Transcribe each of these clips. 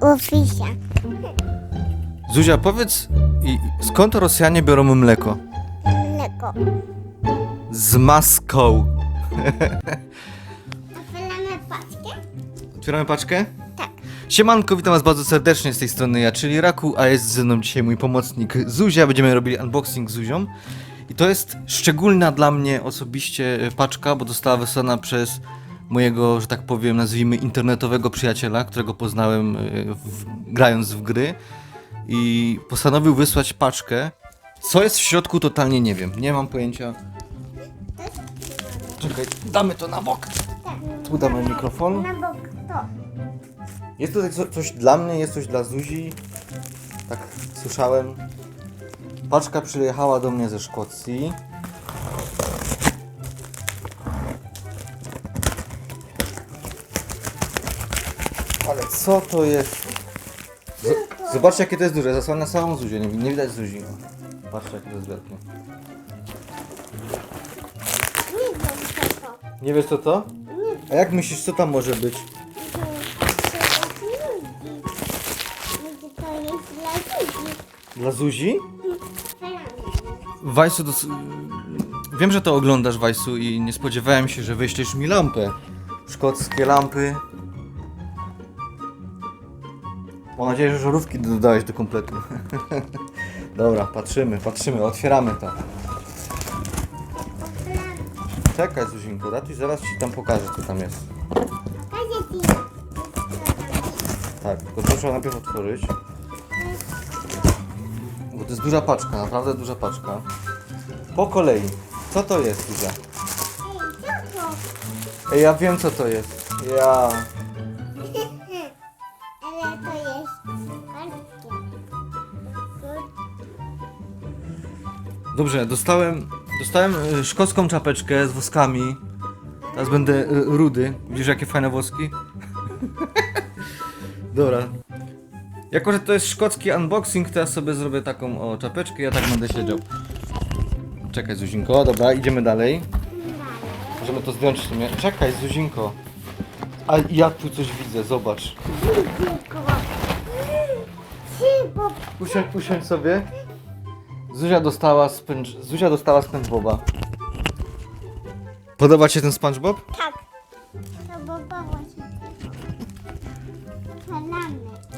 u, u Fisia. Zuzia, powiedz, i, skąd Rosjanie biorą mleko? Mleko. Z maską. Otwieramy paczkę? Otwieramy paczkę? Tak. Siemanko, witam was bardzo serdecznie z tej strony ja, czyli Raku, a jest ze mną dzisiaj mój pomocnik Zuzia. Będziemy robili unboxing z Zuzią. I to jest szczególna dla mnie osobiście e, paczka, bo została wysłana przez mojego, że tak powiem, nazwijmy internetowego przyjaciela, którego poznałem e, w, grając w gry. I postanowił wysłać paczkę. Co jest w środku, totalnie nie wiem. Nie mam pojęcia. Czekaj, damy to na bok. Tu damy mikrofon. Na bok to. Jest tutaj co, coś dla mnie, jest coś dla Zuzi. Tak słyszałem. Paczka przyjechała do mnie ze Szkocji. Ale co to jest? Z Zobaczcie jakie to jest duże, zasłania całą Zuzię, nie, nie widać Zuzi. Patrzcie jakie to jest wielkie. Nie wiem. Nie wiesz co to? Nie A jak myślisz co tam może być? To jest dla ludzi. Dla Zuzi? Wajsu, wiem, że to oglądasz, Wajsu, i nie spodziewałem się, że wyślesz mi lampę. Szkockie lampy. Mam nadzieję, że żarówki dodałeś do kompletu. Dobra, patrzymy, patrzymy, otwieramy to. Czekaj, Zuzinko, datuj, zaraz ci tam pokażę, co tam jest. Tak, tylko to trzeba najpierw otworzyć. Bo to jest duża paczka, naprawdę duża paczka. Po kolei. Co to jest, Zuzia? Ej, co to? Ej, ja wiem, co to jest. Ja... Dobrze, dostałem, dostałem e, szkocką czapeczkę z woskami. Teraz będę e, rudy. Widzisz jakie fajne woski? Dobra. Jako, że to jest szkocki unboxing, to ja sobie zrobię taką o czapeczkę ja tak będę siedział. Czekaj Zuzinko, dobra, idziemy dalej. Możemy to zdjąć w sumie. Czekaj Zuzinko. A ja tu coś widzę, zobacz. Usiądź, usiądź sobie. Zuzia dostała spędż... Zuzia dostała SpongeBoba. Podoba ci się ten SpongeBob? Tak. To było właśnie. Otwieramy.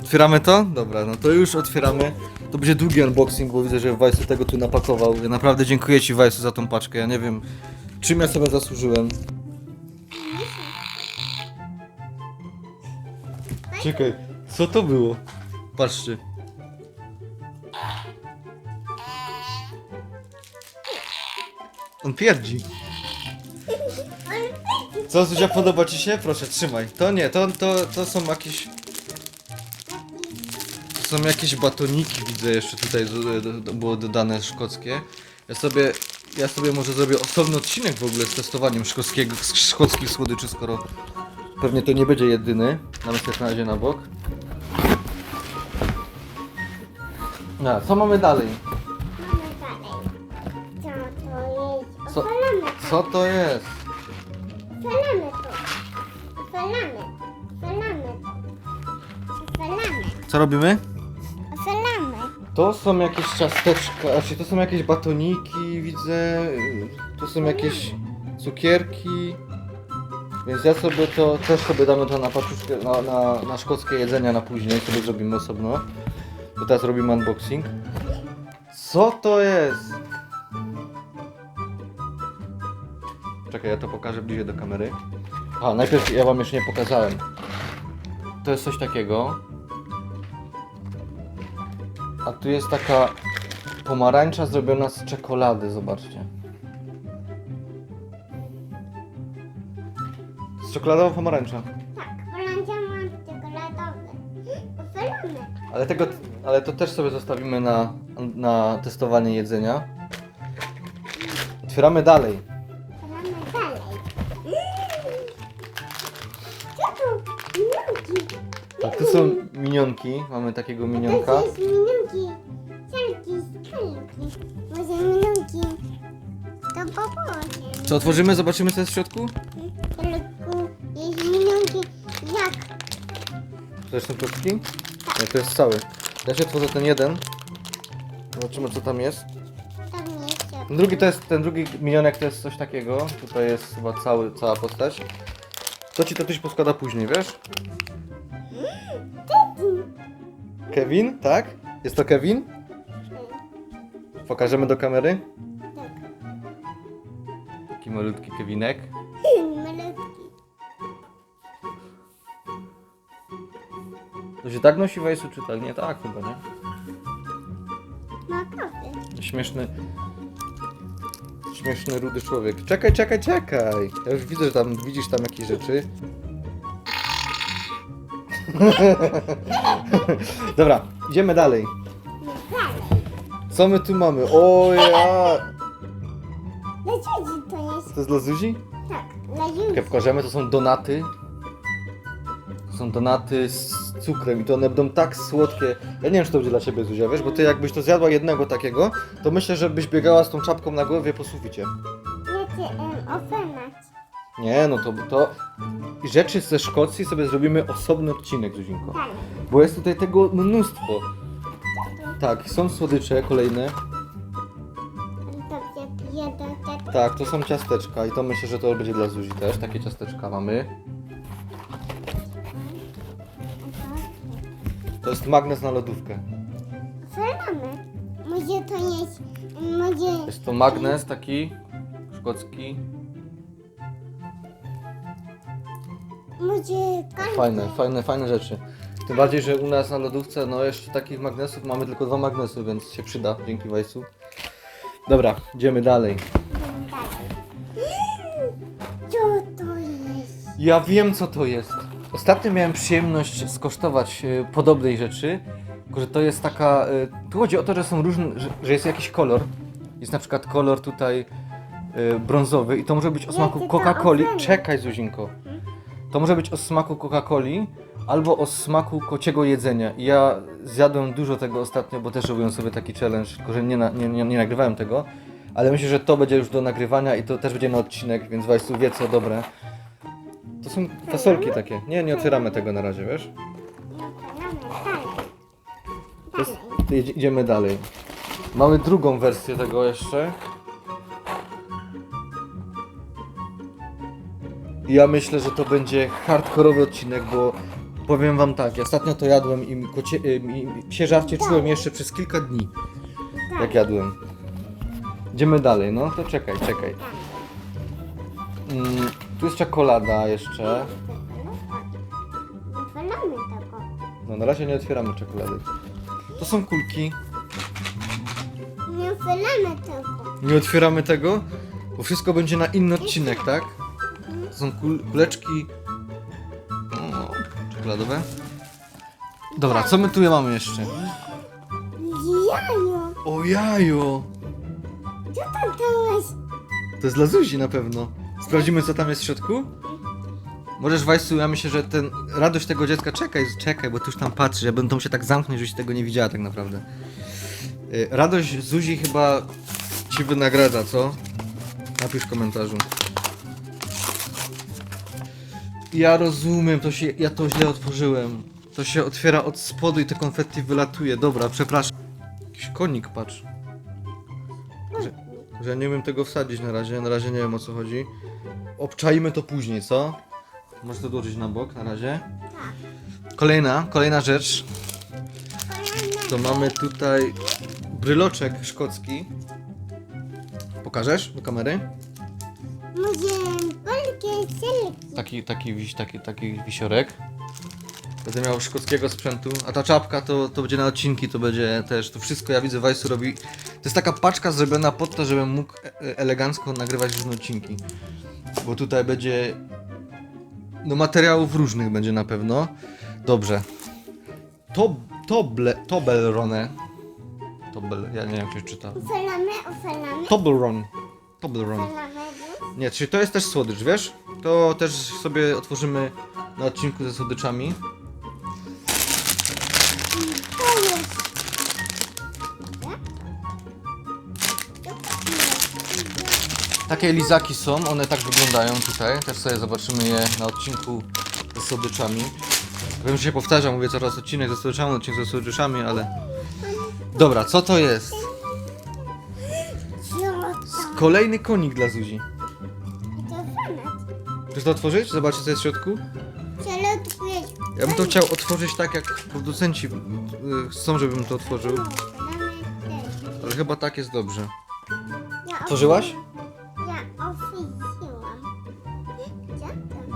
Otwieramy to? Dobra, no to już otwieramy. To będzie długi unboxing, bo widzę, że Wajsu tego tu napakował. Ja naprawdę dziękuję ci Wajsu za tą paczkę. Ja nie wiem, czym ja sobie zasłużyłem. Czekaj, co to było? Patrzcie. On pierdzi. Co, Zuzia, podoba ci się? Proszę, trzymaj. To nie, to, to, to są jakieś... To są jakieś batoniki, widzę jeszcze tutaj było dodane szkockie. Ja sobie, ja sobie może zrobię osobny odcinek w ogóle z testowaniem szkockiego, szkockich słodyczy, skoro pewnie to nie będzie jedyny. Sobie na razie na bok. No, co? Mamy dalej. Co to jest? Otwieramy to. Otwieramy. Otwieramy to. Otwieramy. Co robimy? Otwieramy. To są jakieś ciasteczka, znaczy to są jakieś batoniki, widzę. To są jakieś cukierki. Więc ja sobie to, też sobie damy to na paczuszkę, na, na, na szkockie jedzenia na później, sobie zrobimy osobno. Bo teraz robimy unboxing. Co to jest? Czekaj, ja to pokażę bliżej do kamery. A, najpierw ja wam jeszcze nie pokazałem. To jest coś takiego. A tu jest taka pomarańcza zrobiona z czekolady, zobaczcie. Z czekoladowa pomarańcza. Tak, polęcia mam czekoladowy. Ale tego, ale to też sobie zostawimy na, na testowanie jedzenia. Otwieramy dalej. Tak, tu są minionki. Mamy takiego minionka. To jest minionki. Cielki, skalki. Może minionki. To popowie. Co otworzymy? Zobaczymy co jest w środku? Tylko jest minionki jak To jest ten krótki? Nie, to jest cały. Ja się otworzę ten jeden. Zobaczymy co tam jest. Tam jest. Ten drugi to jest, ten drugi minionek to jest coś takiego. Tutaj jest chyba cały, cała postać. To ci tatuś poskłada później, wiesz? Kevin, tak? Jest to Kevin? Pokażemy do kamery? Tak. Taki malutki Kevinek. Malutki. To się tak nosi wejsu czy tak? Nie tak chyba, nie? Ma kafy. Śmieszny. Śmieszny rudy człowiek. Czekaj, czekaj, czekaj. Ja już widzę, że tam widzisz tam jakieś rzeczy. Dobra, idziemy dalej. Co my tu mamy? O ja! Dlaczego to jest? To jest dla Zuzi? Tak, dla. Jak pokażemy, to są donaty. To są donaty z cukrem i to one będą tak słodkie. Ja nie wiem, czy to będzie dla ciebie, Zuzia, wiesz, bo ty jakbyś to zjadła jednego takiego, to myślę, że byś biegała z tą czapką na głowie po suficie. Ja cię um, ofermać. Nie, no to, to rzeczy ze Szkocji sobie zrobimy osobny odcinek, Zuzinko. Tak. Bo jest tutaj tego mnóstwo. Tak, są słodycze kolejne. Dobrze, tego. Tak, to są ciasteczka i to myślę, że to będzie dla Zuzi też. Takie ciasteczka mamy. To jest magnes na lodówkę. Ofermamy. Może to jest... Może... Jest to magnes taki szkocki. Może... każdy- Fajne, fajne, fajne rzeczy. Tym bardziej, że u nas na lodówce, no jeszcze takich magnesów mamy tylko dwa magnesy, więc się przyda, dzięki Wajsu. Dobra, idziemy dalej. Co to jest? Ja wiem co to jest. Ostatnio miałem przyjemność skosztować e, podobnej rzeczy, tylko że to jest taka... e, tu chodzi o to, że są różne, że, że jest jakiś kolor. Jest na przykład kolor tutaj e, brązowy i to może być o smaku Coca-Coli. Czekaj Zuzinko. To może być o smaku Coca-Coli albo o smaku kociego jedzenia. I ja zjadłem dużo tego ostatnio, bo też robiłem sobie taki challenge, tylko że nie, na, nie, nie, nie nagrywałem tego. Ale myślę, że to będzie już do nagrywania i to też będzie na odcinek, więc Wajsu wie co dobre. To są fasolki takie. Nie, nie otwieramy tego na razie, wiesz? To jest, idziemy dalej. Mamy drugą wersję tego jeszcze. Ja myślę, że to będzie hardkorowy odcinek, bo powiem wam tak, ja ostatnio to jadłem i kocie, y, i psie żarcie czułem jeszcze przez kilka dni, jak jadłem. Idziemy dalej, no to czekaj, czekaj. Mm, tu jest czekolada jeszcze. Tego. No na razie nie otwieramy czekolady. To są kulki. Nie ofermamy tego. Nie otwieramy tego, bo wszystko będzie na inny odcinek, tak? To są kul kuleczki o, czekoladowe. Dobra, co my tu mamy jeszcze? Jajo. O jajo! Co tam to jest? To jest dla Zuzi na pewno. Sprawdzimy co tam jest w środku? Możesz Wajsu, ja myślę, że ten radość tego dziecka, czekaj, czekaj, bo ty już tam patrzysz, ja będę się tak zamknąć, żebyś tego nie widziała tak naprawdę. Y, Radość Zuzi chyba ci wynagradza, co? Napisz w komentarzu. Ja rozumiem, to się, ja to źle otworzyłem. To się otwiera od spodu i te konfetti wylatuje. Dobra, przepraszam. Jakiś konik, patrz. Że, że ja nie umiem tego wsadzić na razie, na razie nie wiem o co chodzi. Obczajmy to później, co? Możesz to odłożyć na bok na razie. Kolejna, kolejna rzecz. To mamy tutaj bryloczek szkocki. Pokażesz do kamery? Może Taki, taki, wiś, taki, taki wisiorek. Będę miał szkockiego sprzętu. A ta czapka to, to będzie na odcinki, to będzie też. To wszystko ja widzę Wajsu robi. To jest taka paczka zrobiona pod to, żebym mógł e- e- elegancko nagrywać różne odcinki. Bo tutaj będzie. No materiałów różnych będzie na pewno. Dobrze. To, toble, Toblerone. Tobel, ja nie wiem jak się czyta. Ofermamy, ofermamy. Toblerone. Toblerone. Nie, czyli to jest też słodycz, wiesz? To też sobie otworzymy na odcinku ze słodyczami. To jest. Takie lizaki są, one tak wyglądają tutaj. Też sobie zobaczymy je na odcinku ze słodyczami. Wiem, że się powtarzam, mówię coraz odcinek ze słodyczami, odcinek ze słodyczami, ale... Dobra, co to jest? Złota. Kolejny konik dla Zuzi. Chcesz to otworzyć? Zobaczcie, co jest w środku? Środku jest Ja bym to chciał otworzyć tak, jak producenci y, chcą, żebym to otworzył. Też. Ale chyba tak jest dobrze. Ja Otworzyłaś? Ja otworzyłam.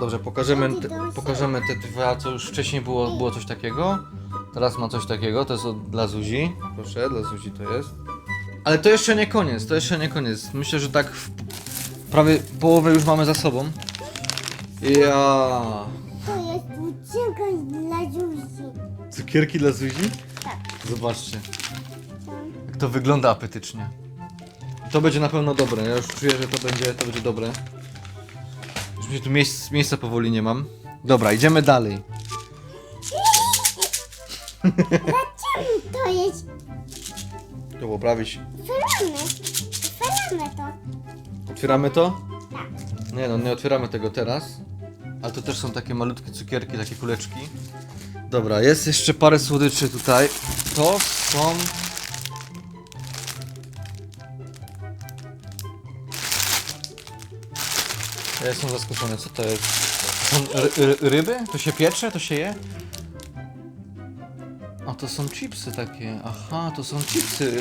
Dobrze, pokażemy te, pokażemy te dwa, co już wcześniej było, było coś takiego. Teraz ma coś takiego, to jest od, dla Zuzi. Proszę, dla Zuzi to jest. Ale to jeszcze nie koniec, to jeszcze nie koniec. Myślę, że tak w, prawie połowę już mamy za sobą. Ja. To jest uciekaj dla Zuzi. Cukierki dla Zuzi? Tak. Zobaczcie, jak to wygląda apetycznie. To będzie na pewno dobre, ja już czuję, że to będzie, to będzie dobre. Już mi się tu miejsc, miejsca powoli nie mam. Dobra, idziemy dalej. Dlaczego to jest To poprawić. falamy? Falamy to. Otwieramy to? Tak. Nie no, nie otwieramy tego teraz. Ale to też są takie malutkie cukierki, takie kuleczki. Dobra, jest jeszcze parę słodyczy tutaj. To są... Ja jestem zaskoczony, co to jest? To są ry ry ryby? To się piecze? To się je? A to są chipsy takie. Aha, to są chipsy.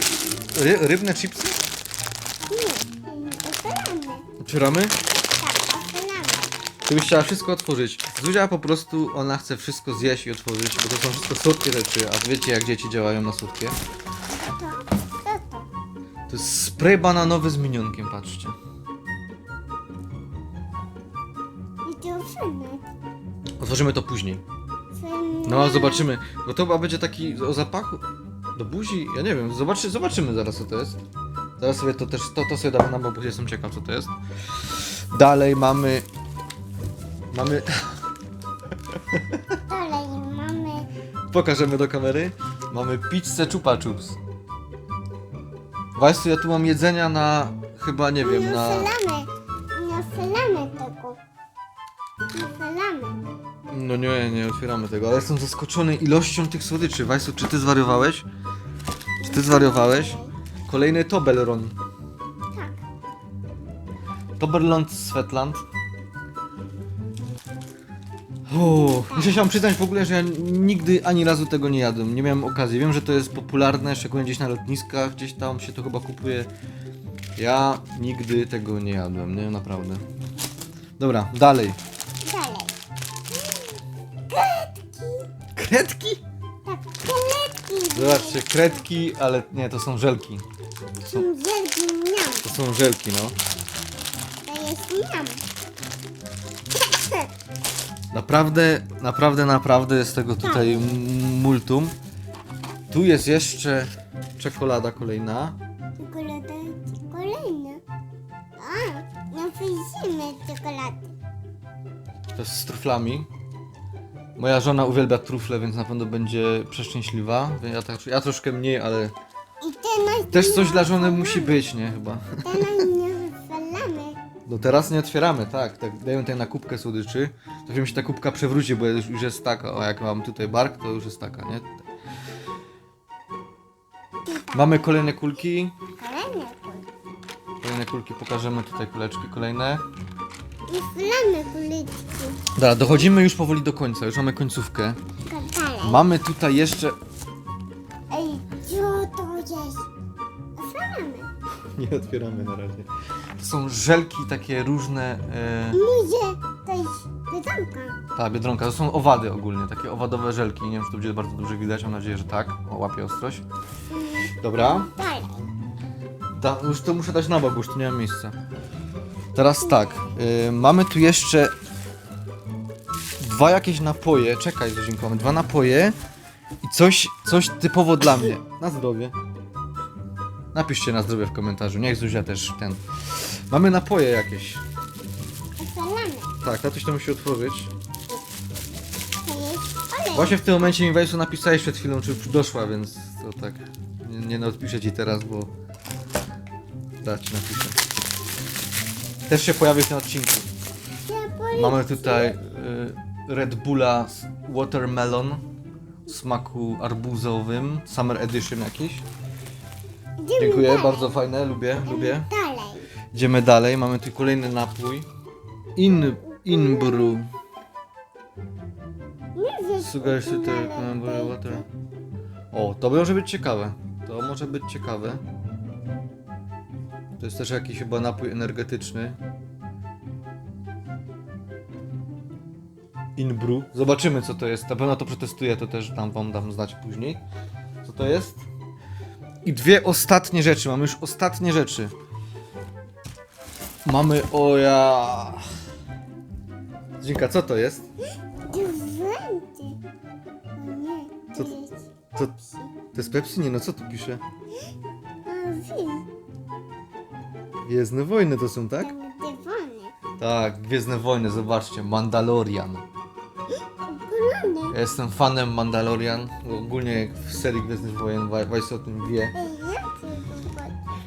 Ry rybne chipsy? Nie, otwieramy. Otwieramy? Ty byś chciała wszystko otworzyć. Zuzia po prostu, ona chce wszystko zjeść i otworzyć, bo to są wszystko słodkie rzeczy, a wiecie jak dzieci działają na słodkie. To? To? To jest spray bananowy z minionkiem, patrzcie. I to. Otworzymy to później. No, zobaczymy. Bo to chyba będzie taki o zapachu do buzi, ja nie wiem, zobaczy, zobaczymy zaraz co to jest. Zaraz sobie to też, to, to sobie damy na bo jestem ciekaw co to jest. Dalej mamy... Mamy... Dalej mamy Pokażemy do kamery. Mamy pizzę Chupa Chups. Państwo, ja tu mam jedzenia na... chyba, nie wiem, na... Nie otwieramy tego. Nie otwieramy. No nie, nie otwieramy tego, ale jestem zaskoczony ilością tych słodyczy. Wajsu, czy ty zwariowałeś? Czy ty zwariowałeś? Kolejny Toblerone. Tak. Toblerone Svetland. Muszę się wam przyznać w ogóle, że ja nigdy ani razu tego nie jadłem. Nie miałem okazji. Wiem, że to jest popularne, szczególnie gdzieś na lotniskach, gdzieś tam się to chyba kupuje. Ja nigdy tego nie jadłem, nie? Naprawdę. Dobra, dalej. Dalej. Kredki? Tak, kredki. Zobaczcie, kredki, ale nie, to są żelki. Są wielki miam. To są żelki, no. To jest miam. Naprawdę, naprawdę, naprawdę jest tego tutaj m- multum. Tu jest jeszcze czekolada kolejna. Czekolada kolejna. A, no wyjdziemy czekolady. To jest z truflami. Moja żona uwielbia trufle, więc na pewno będzie przeszczęśliwa. Ja, tak, ja troszkę mniej, ale I teraz też coś dla żony musi być, nie? Chyba. Otwieramy. No teraz nie otwieramy, tak. tak dają tutaj na kubkę słodyczy. To wiem, się ta kubka przewróci, bo już, już jest taka. O, jak mam tutaj bark, to już jest taka, nie? Mamy kolejne kulki. Kolejne kulki. Kolejne kulki, pokażemy tutaj kuleczki kolejne. I flamy kuleczki. Dobra, dochodzimy już powoli do końca, już mamy końcówkę. Dalej. Mamy tutaj jeszcze... Ej, co to jest? Otwieramy. Nie otwieramy na razie. To są żelki takie różne... E... Może to jest pytanka. Ta, Biedronka, to są owady ogólnie, takie owadowe żelki. Nie wiem, czy to będzie bardzo dobrze widać, mam nadzieję, że tak. O, łapie ostrość. Dobra. Dalej. Da, już to muszę dać na bok, bo już tu nie ma miejsca. Teraz tak, y, mamy tu jeszcze dwa jakieś napoje. Czekaj, Zuzinko, mamy dwa napoje i coś, coś typowo dla mnie. Na zdrowie. Napiszcie na zdrowie w komentarzu, niech Zuzia też ten. Mamy napoje jakieś. Tak, tatuś to musi otworzyć. Właśnie w tym momencie mi Wejsu napisałeś przed chwilą, czy doszła, więc to tak. Nie, nie odpiszę ci teraz, bo. Tak, ci napiszę. Też się pojawi w tym odcinku. Mamy tutaj y, Red Bulla z Watermelon w smaku arbuzowym, Summer Edition jakiś. Dziękuję, bardzo fajne, lubię, lubię. Dalej. Idziemy dalej, mamy tu kolejny napój. In, Inbrew. Nie wiesz, Sugar dalej. Cranberry Water. O, to może być ciekawe. To może być ciekawe. To jest też jakiś chyba napój energetyczny. Inbrew. Zobaczymy co to jest. Na pewno to przetestuję, to też tam wam dam znać później. Co to jest? I dwie ostatnie rzeczy. Mamy już ostatnie rzeczy. Mamy oja. Dzinka, co to jest? Dziewiąty. O nie, Co- to jest co- Pepsi. To jest Pepsi? Nie, no co tu pisze? A wy, Gwiezdne wojny to są, tak? Tak, Gwiezdne wojny, zobaczcie, Mandalorian. Ja jestem fanem Mandalorian, ogólnie jak w serii Gwiezdnych wojen Weiss o tym wie.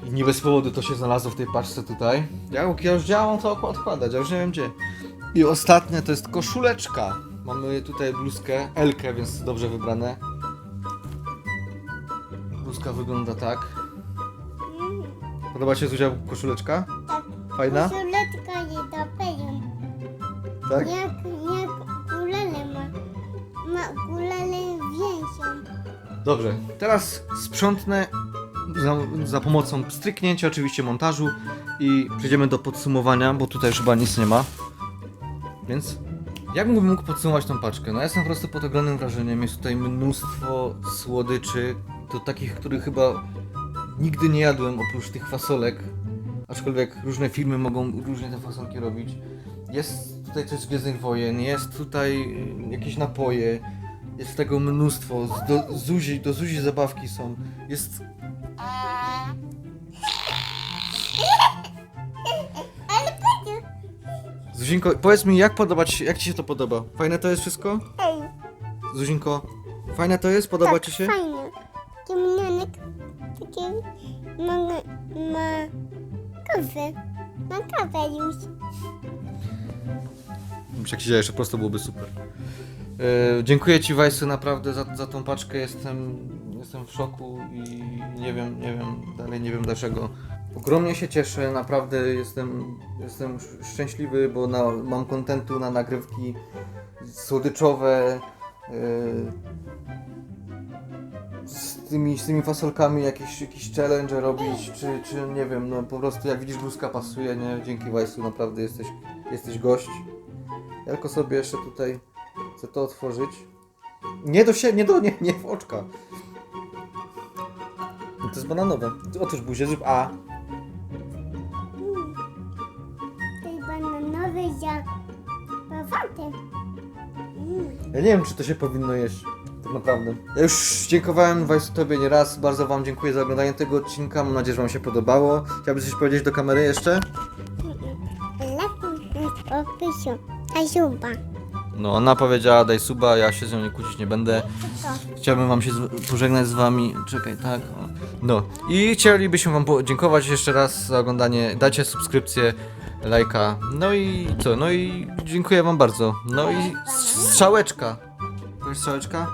I nie bez powodu to się znalazło w tej paczce tutaj. Ja, ja już działam to odkładać, ja już nie wiem gdzie. I ostatnie to jest koszuleczka. Mamy tutaj bluzkę, Elkę, więc dobrze wybrane. Bluzka wygląda tak. Podoba się Zuzia koszuleczka? Tak, Fajna? koszuleczka jest dopełna. Tak? Jak, Dobrze, teraz sprzątnę za, za pomocą stryknięcia, oczywiście montażu i przejdziemy do podsumowania, bo tutaj już chyba nic nie ma. Więc jak mógłbym mógł podsumować tą paczkę? No ja jestem po prostu pod ogromnym wrażeniem. Jest tutaj mnóstwo słodyczy, to takich, których chyba nigdy nie jadłem oprócz tych fasolek. Aczkolwiek różne firmy mogą różnie te fasolki robić. Jest tutaj coś z Gwiezdnych Wojen, jest tutaj jakieś napoje, jest tego mnóstwo. Z- Do Zuzi, do Zuzi zabawki są. Jest. Ale będzie. Zuzinko, powiedz mi, jak podobać, jak ci się to podoba? Fajne to jest wszystko? Ej, Zuzinko, fajne to jest? Podoba tak, ci się? fajne. Ciemnianek taki ma, ma kawę. Ma kawę już. Jak się dzieje, jeszcze prosto byłoby super. E, dziękuję Ci Wajsu naprawdę za, za tą paczkę. Jestem, jestem w szoku i nie wiem, nie wiem, dalej nie wiem dlaczego. Ogromnie się cieszę, naprawdę jestem, jestem sz- szczęśliwy, bo na, mam kontentu na nagrywki słodyczowe. e, z tymi, z tymi fasolkami jakieś, jakiś challenge robić, czy, czy nie wiem, no po prostu jak widzisz bluzka pasuje, nie? Dzięki Wajsu naprawdę jesteś, jesteś gość. Ja tylko sobie jeszcze tutaj chcę to otworzyć. Nie do się, nie do, nie, nie w oczka. No to jest bananowe. Otwórz buzię, zrób A. Tej bananowej za bawatem. Mm. Ja nie wiem, czy to się powinno jeść. Tak naprawdę. Ja już dziękowałem Wajsu Tobie nie raz. Bardzo Wam dziękuję za oglądanie tego odcinka. Mam nadzieję, że Wam się podobało. Chciałbyś coś powiedzieć do kamery jeszcze? Lepiej jest opisu. A zuba. No, ona powiedziała, daj suba, ja się z nią nie kłócić nie będę. Chciałbym wam się z, pożegnać z wami. Czekaj, tak. No. I chcielibyśmy wam podziękować jeszcze raz za oglądanie. Dajcie subskrypcję, lajka. No i co? No i dziękuję wam bardzo. No i strzałeczka. To jest strzałeczka?